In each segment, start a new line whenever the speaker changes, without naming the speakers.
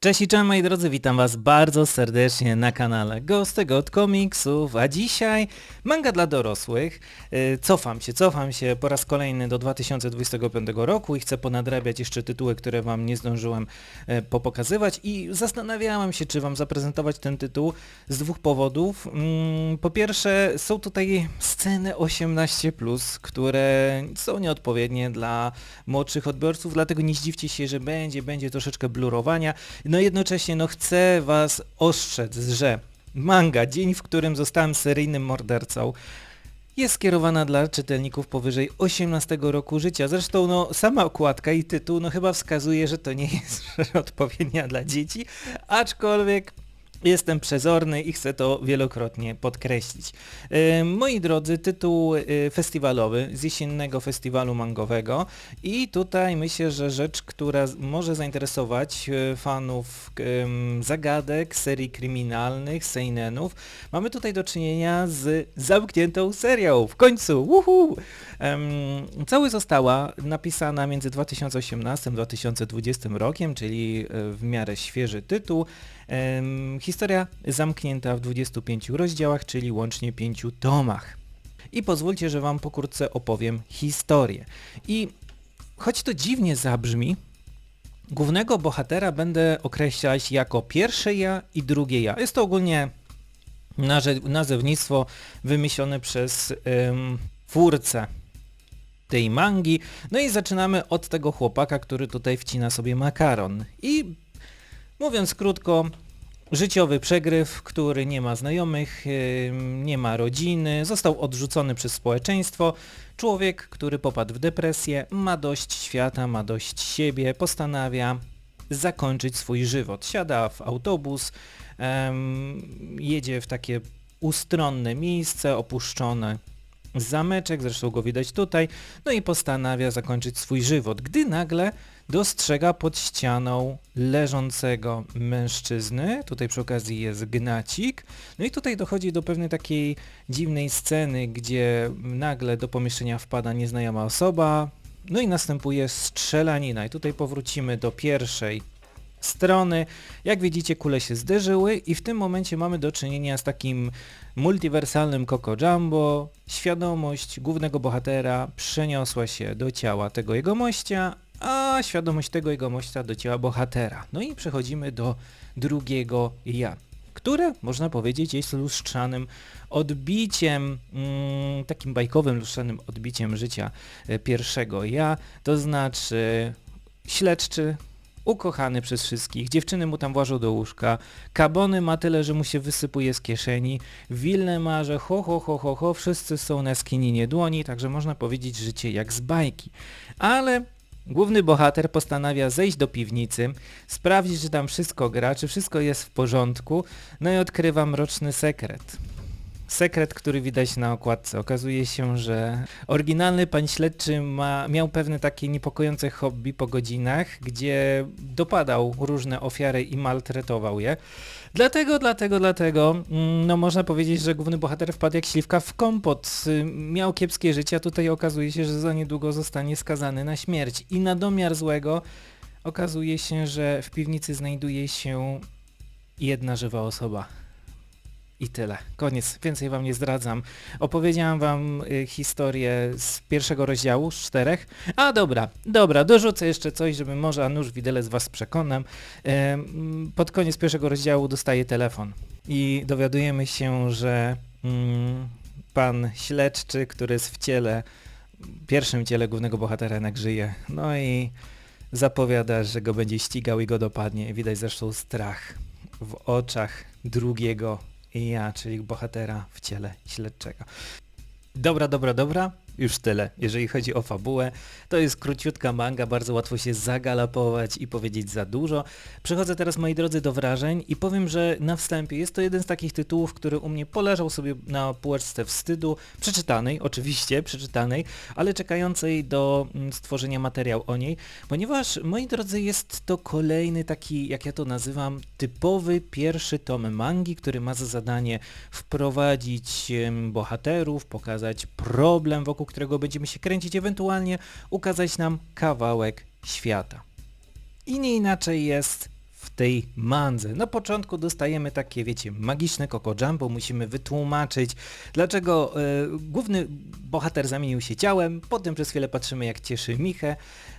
Cześć i cześć moi drodzy, witam was bardzo serdecznie na kanale Ghost od komiksów, a dzisiaj manga dla dorosłych. Yy, Cofam się, cofam się po raz kolejny do 2025 roku i chcę ponadrabiać jeszcze tytuły, które wam nie zdążyłem yy, popokazywać i zastanawiałem się, czy wam zaprezentować ten tytuł z dwóch powodów. Mm, Po pierwsze, są tutaj sceny 18+, które są nieodpowiednie dla młodszych odbiorców, dlatego nie zdziwcie się, że będzie, będzie troszeczkę blurowania. No jednocześnie no chcę was ostrzec, że manga Dzień, w którym zostałem seryjnym mordercą jest skierowana dla czytelników powyżej 18 roku życia. Zresztą no sama okładka i tytuł no chyba wskazuje, że to nie jest odpowiednia dla dzieci, aczkolwiek Jestem przezorny i chcę to wielokrotnie podkreślić. Moi drodzy, tytuł e, festiwalowy z jesiennego festiwalu mangowego i tutaj myślę, że rzecz, która może zainteresować e, fanów zagadek, serii kryminalnych, seinenów. Mamy tutaj do czynienia z zamkniętą serią. W końcu! Uhu! Cały została napisana między 2018 a 2020 rokiem, czyli e, w miarę świeży tytuł. Historia zamknięta w 25 rozdziałach, czyli łącznie 5 tomach. I pozwólcie, że Wam pokrótce opowiem historię. I choć to dziwnie zabrzmi, głównego bohatera będę określać jako pierwsze ja i drugie ja. Jest to ogólnie naze- nazewnictwo wymyślone przez em, twórcę tej mangi. No i zaczynamy od tego chłopaka, który tutaj wcina sobie makaron. I mówiąc krótko, życiowy przegryw, który nie ma znajomych, nie ma rodziny, został odrzucony przez społeczeństwo. Człowiek, który popadł w depresję, ma dość świata, ma dość siebie, postanawia zakończyć swój żywot. Siada w autobus, jedzie w takie ustronne miejsce, opuszczone zameczek, zresztą go widać tutaj, no i postanawia zakończyć swój żywot, gdy nagle dostrzega pod ścianą leżącego mężczyznę, tutaj przy okazji jest gnacik, no i tutaj dochodzi do pewnej takiej dziwnej sceny, gdzie nagle do pomieszczenia wpada nieznajoma osoba, no i następuje strzelanina. I tutaj powrócimy do pierwszej strony. Jak widzicie kule się zderzyły i w tym momencie mamy do czynienia z takim multiwersalnym Coco Jumbo. Świadomość głównego bohatera przeniosła się do ciała tego jegomościa, a świadomość tego jegomościa do ciała bohatera. No i przechodzimy do drugiego ja, które można powiedzieć jest lustrzanym odbiciem, mm, takim bajkowym lustrzanym odbiciem życia e, pierwszego ja, to znaczy śledczy, ukochany przez wszystkich, dziewczyny mu tam włażą do łóżka, kabony ma tyle, że mu się wysypuje z kieszeni, wilne ma, że ho ho ho ho ho, wszyscy są na skininie dłoni, także można powiedzieć życie jak z bajki. Ale główny bohater postanawia zejść do piwnicy, sprawdzić, czy tam wszystko gra, czy wszystko jest w porządku, no i odkrywa mroczny sekret. Sekret, który widać na okładce. Okazuje się, że oryginalny pan śledczy ma, miał pewne takie niepokojące hobby po godzinach, gdzie dopadał różne ofiary i maltretował je. Dlatego, dlatego, dlatego, mm, no można powiedzieć, że główny bohater wpadł jak śliwka w kompot. Y, Miał kiepskie życie, a tutaj okazuje się, że za niedługo zostanie skazany na śmierć. I na domiar złego okazuje się, że w piwnicy znajduje się jedna żywa osoba. I tyle. Koniec. Więcej wam nie zdradzam. Opowiedziałam wam y, historię z pierwszego rozdziału, z czterech. A dobra, dobra, dorzucę jeszcze coś, żeby może a nuż widelec was przekonam. Em, Pod koniec pierwszego rozdziału dostaję telefon i dowiadujemy się, że mm, pan śledczy, który jest w ciele, pierwszym ciele głównego bohatera jednak żyje. No i zapowiada, że go będzie ścigał i go dopadnie. Widać zresztą strach w oczach drugiego ja, czyli bohatera w ciele śledczego. Dobra, dobra, dobra. Już tyle. Jeżeli chodzi o fabułę, to jest króciutka manga, bardzo łatwo się zagalapować i powiedzieć za dużo. Przechodzę teraz, moi drodzy, do wrażeń i powiem, że na wstępie jest to jeden z takich tytułów, który u mnie poleżał sobie na półeczce wstydu, przeczytanej, oczywiście, przeczytanej, ale czekającej do mm, stworzenia materiału o niej, ponieważ, moi drodzy, jest to kolejny taki, jak ja to nazywam, typowy pierwszy tom mangi, który ma za zadanie wprowadzić bohaterów, pokazać problem, wokół którego będziemy się kręcić, ewentualnie ukazać nam kawałek świata. I nie inaczej jest w tej mandze. Na początku dostajemy takie, wiecie, magiczne Coco Jumbo, musimy wytłumaczyć, dlaczego e, główny bohater zamienił się ciałem, potem przez chwilę patrzymy jak cieszy Michę,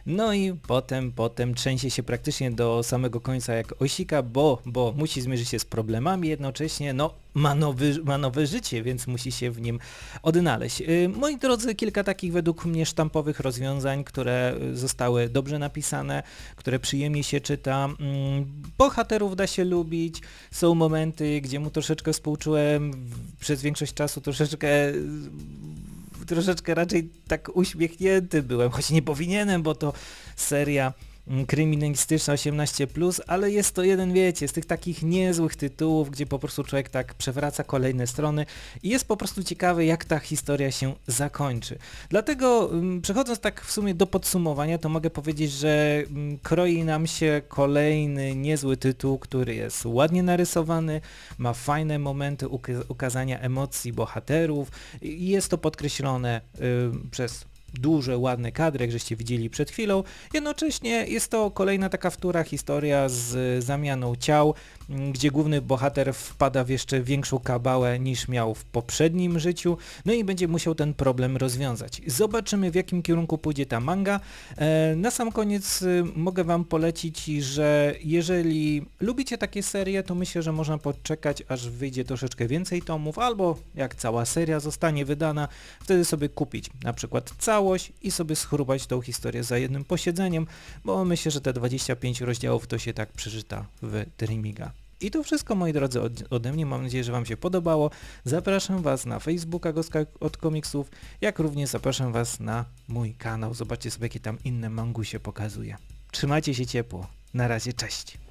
no i potem, potem trzęsie się praktycznie do samego końca jak osika, bo, bo musi zmierzyć się z problemami, jednocześnie no ma, nowy, ma nowe życie, więc musi się w nim odnaleźć. Y, Moi drodzy, kilka takich według mnie sztampowych rozwiązań, które zostały dobrze napisane, które przyjemnie się czyta. Mm, Bohaterów da się lubić, są momenty, gdzie mu troszeczkę współczułem, przez większość czasu troszeczkę troszeczkę raczej tak uśmiechnięty byłem, choć nie powinienem, bo to seria kryminalistyczna 18+, ale jest to jeden, wiecie, z tych takich niezłych tytułów, gdzie po prostu człowiek tak przewraca kolejne strony i jest po prostu ciekawy, jak ta historia się zakończy. Dlatego mm, przechodząc tak w sumie do podsumowania, to mogę powiedzieć, że mm, kroi nam się kolejny niezły tytuł, który jest ładnie narysowany, ma fajne momenty uka- ukazania emocji bohaterów i jest to podkreślone y, przez duże, ładne kadry, jak żeście widzieli przed chwilą. Jednocześnie jest to kolejna taka wtóra historia z zamianą ciał, gdzie główny bohater wpada w jeszcze większą kabałę niż miał w poprzednim życiu, no i będzie musiał ten problem rozwiązać. Zobaczymy w jakim kierunku pójdzie ta manga. E, Na sam koniec y, mogę Wam polecić, że jeżeli lubicie takie serie, to myślę, że można poczekać, aż wyjdzie troszeczkę więcej tomów, albo jak cała seria zostanie wydana, wtedy sobie kupić na przykład całość i sobie schrubać tą historię za jednym posiedzeniem, bo myślę, że te 25 rozdziałów to się tak przeczyta w Dreamiga. I to wszystko moi drodzy od, ode mnie, mam nadzieję, że Wam się podobało. Zapraszam Was na Facebooka Goska od komiksów, jak również zapraszam Was na mój kanał. Zobaczcie sobie jakie tam inne mangu się pokazuje. Trzymajcie się ciepło. Na razie, cześć.